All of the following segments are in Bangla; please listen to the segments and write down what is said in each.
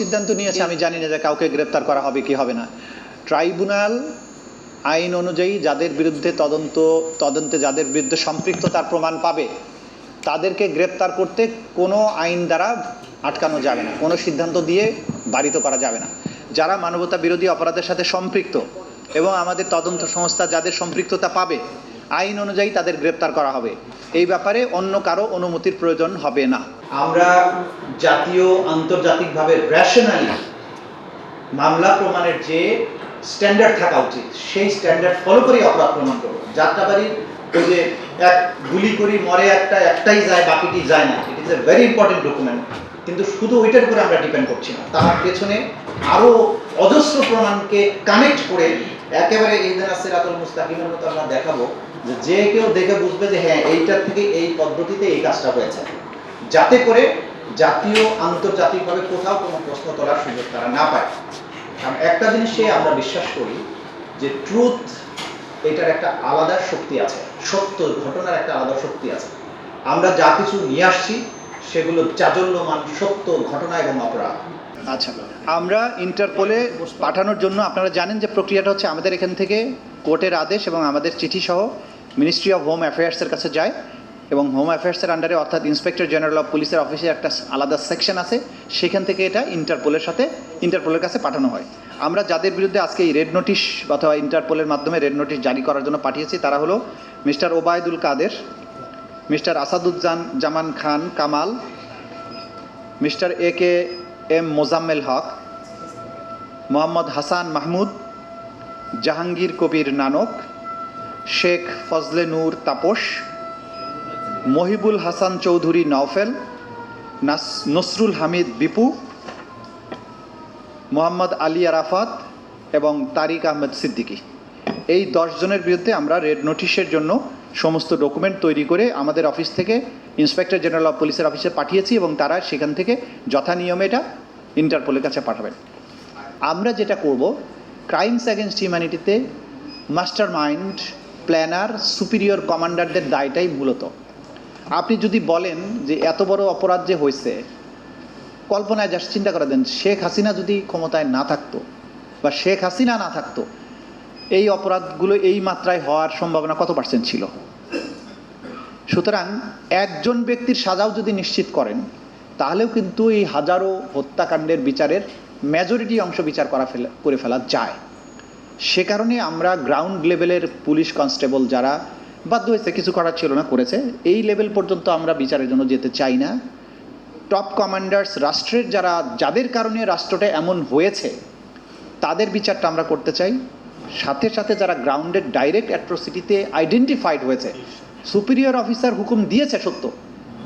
সিদ্ধান্ত নিয়েছে, আমি জানি না যে কাউকে গ্রেপ্তার করা হবে কি হবে না। ট্রাইব্যুনাল আইন অনুযায়ী যাদের বিরুদ্ধে তদন্ত, তদন্তে যাদের বিরুদ্ধে সম্পৃক্ততার প্রমাণ পাবে, তাদেরকে গ্রেপ্তার করতে কোনো আইন দ্বারা আটকানো যাবে না, কোনো সিদ্ধান্ত দিয়ে বারিত করা যাবে না। যারা মানবতা বিরোধী অপরাধের সাথে সম্পৃক্ত এবং আমাদের তদন্ত সংস্থা যাদের সম্পৃক্ততা পাবে, আইন অনুযায়ী তাদের গ্রেপ্তার করা হবে। এই ব্যাপারে অন্য কারও অনুমতির প্রয়োজন হবে না। আমরা জাতীয় আন্তর্জাতিকভাবে রেশনালি মামলা প্রমাণের যে স্ট্যান্ডার্ড থাকা উচিত, সেই স্ট্যান্ডার্ড ফলো করেই অপরাধ প্রমাণ করব। যাত্রাবাড়ির ওই যে এক গুলি করি মরে একটা, একটাই যায়, বাকিটি যায় না। It is a very important document কিন্তু শুধু ওইটার উপরে আমরা ডিপেন্ড করছি না। তার পেছনে আরও অজস্র প্রমাণকে কানেক্ট করে একেবারে ইহদান সিরাতুল মুস্তাকিমের মতো আমরা দেখাবো যে কেউ দেখে বুঝবে যে হ্যাঁ এইটার থেকে এই পদ্ধতিতে এই কাজটা হয়েছে। যাতে করে জাতীয়, আন্তর্জাতিকভাবে কোথাও কোনো প্রশ্ন তোলার সুযোগ তারা না পায়। কারণ একটা জিনিসে আমরা বিশ্বাস করি যে ট্রুথ এটার একটা আলাদা শক্তি আছে, সত্য ঘটনার একটা আলাদা শক্তি আছে। আমরা যা কিছু নিয়ে আসছি, সেগুলো চাজল্যমান সত্য ঘটনা এবং অপরাধ। আচ্ছা আমরা ইন্টারপোলে পাঠানোর জন্য আপনারা জানেন যে প্রক্রিয়াটা হচ্ছে আমাদের এখান থেকে কোর্টের আদেশ এবং আমাদের চিঠি সহ মিনিস্ট্রি অফ হোম অ্যাফেয়ার্সের কাছে যায়। এবং হোম অ্যাফেয়ার্সের আন্ডারে অর্থাৎ ইন্সপেক্টর জেনারেল অফ পুলিশের অফিসে একটা আলাদা সেকশন আছে। সেখান থেকে এটা ইন্টারপোলের সাথে ইন্টারপোলের কাছে পাঠানো হয়। আমরা যাদের বিরুদ্ধে আজকে এই রেড নোটিশ অথবা ইন্টারপোলের মাধ্যমে রেড নোটিশ জারি করার জন্য পাঠিয়েছি, তারা হলো mister Obaidul Quader mister Asaduzzan Zaman Khan Kamal mister A K M Mozammel Haque Mohammad Hasan Mahmud Jahangir Kabir Nanak Sheikh Fazle Noor Taposh Mohibul Hasan Chowdhury Nowfel, নাস, নসরুল হামিদ বিপু, মোহাম্মদ আলী আরাফাত এবং তারিক আহমেদ সিদ্দিকী। এই দশজনের বিরুদ্ধে আমরা রেড নোটিশের জন্য সমস্ত ডকুমেন্ট তৈরি করে আমাদের অফিস থেকে ইন্সপেক্টর জেনারেল অফ পুলিশের অফিসে পাঠিয়েছি এবং তারা সেখান থেকে যথা নিয়মে এটা ইন্টারপোলের কাছে পাঠাবেন। আমরা যেটা করব ক্রাইমস অ্যাগেনস্ট হিউম্যানিটিতে মাস্টার মাইন্ড প্ল্যানার সুপিরিয়র কমান্ডারদের দায়টাই মূলত আপনি যদি বলেন যে এত বড় অপরাধ যে হয়েছে, কল্পনায় যা চিন্তা করে দেন, শেখ হাসিনা যদি ক্ষমতায় না থাকতো বা শেখ হাসিনা না থাকতো, এই অপরাধগুলো এই মাত্রায় হওয়ার সম্ভাবনা কত পার্সেন্ট ছিল? সুতরাং একজন ব্যক্তির সাজাও যদি নিশ্চিত করেন, তাহলেও কিন্তু এই হাজারো হত্যাকাণ্ডের বিচারের মেজরিটি অংশ বিচার করা ফেলা, করে ফেলা যায়। সে কারণে আমরা গ্রাউন্ড লেভেলের পুলিশ কনস্টেবল যারা বাধ্য হয়েছে, কিছু করার ছিল না, করেছে। এই লেভেল পর্যন্ত আমরা বিচারের জন্য যেতে চাই না। টপ কমান্ডার্স রাষ্ট্রের যারা, যাদের কারণে রাষ্ট্রটা এমন হয়েছে, তাদের বিচারটা আমরা করতে চাই। সাথে সাথে যারা গ্রাউন্ডের ডাইরেক্ট অ্যাট্রোসিটিতে আইডেন্টিফাইড হয়েছে সুপিরিয়র অফিসার হুকুম দিয়েছে সত্য।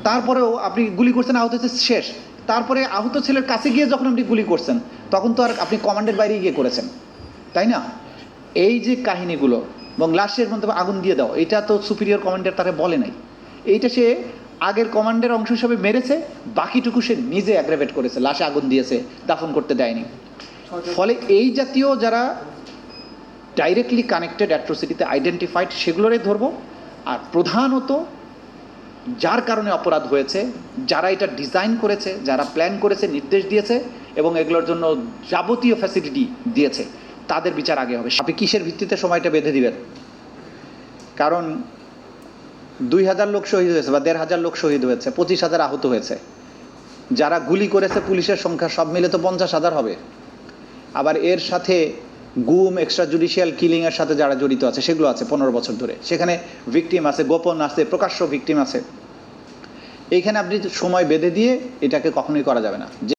তারপরেও আপনি গুলি করছেন, আহত হয়েছে, শেষ। তারপরে আহত ছেলের কাছে গিয়ে যখন আপনি গুলি করছেন, তখন তো আর আপনি কমান্ডের বাইরে গিয়ে করেছেন। তাই না? এই যে কাহিনীগুলো এবং লাশের মধ্যে আগুন দিয়ে দাও। এটা তো সুপিরিয়র কমান্ডার তারা বলে নাই। এইটা সে আগের কমান্ডের অংশ হিসাবে মেরেছে, বাকিটুকু সে নিজে অ্যাগ্রেভেট করেছে, লাশে আগুন দিয়েছে, দাফন করতে দেয়নি। ফলে এই জাতীয় যারা ডাইরেক্টলি কানেক্টেড অ্যাট্রোসিটিতে আইডেন্টিফাইড সেগুলোরে ধরবো। আর প্রধানত যার কারণে অপরাধ হয়েছে, যারা এটা ডিজাইন করেছে, যারা প্ল্যান করেছে, নির্দেশ দিয়েছে, এবং এগুলোর জন্য যাবতীয় ফ্যাসিলিটি দিয়েছে। তাদের বিচার আগে হবে। আপনি কিসের ভিত্তিতে সময়টা বেঁধে দিবেন? কারণ দুই হাজার লোক শহীদ হয়েছে বা দেড় হাজার লোক শহীদ হয়েছে, পঁচিশ হাজার আহত হয়েছে। যারা গুলি করেছে পুলিশের সংখ্যা সব মিলে তো পঞ্চাশ হাজার হবে। আবার এর সাথে গুম এক্সট্রা জুডিশিয়াল কিলিংয়ের সাথে যারা জড়িত আছে, সেগুলো আছে পনেরো বছর ধরে। সেখানে ভিকটিম আছে, গোপন আছে, প্রকাশ্য ভিকটিম আছে। এইখানে আপনি সময় বেঁধে দিয়ে এটাকে কখনোই করা যাবে না।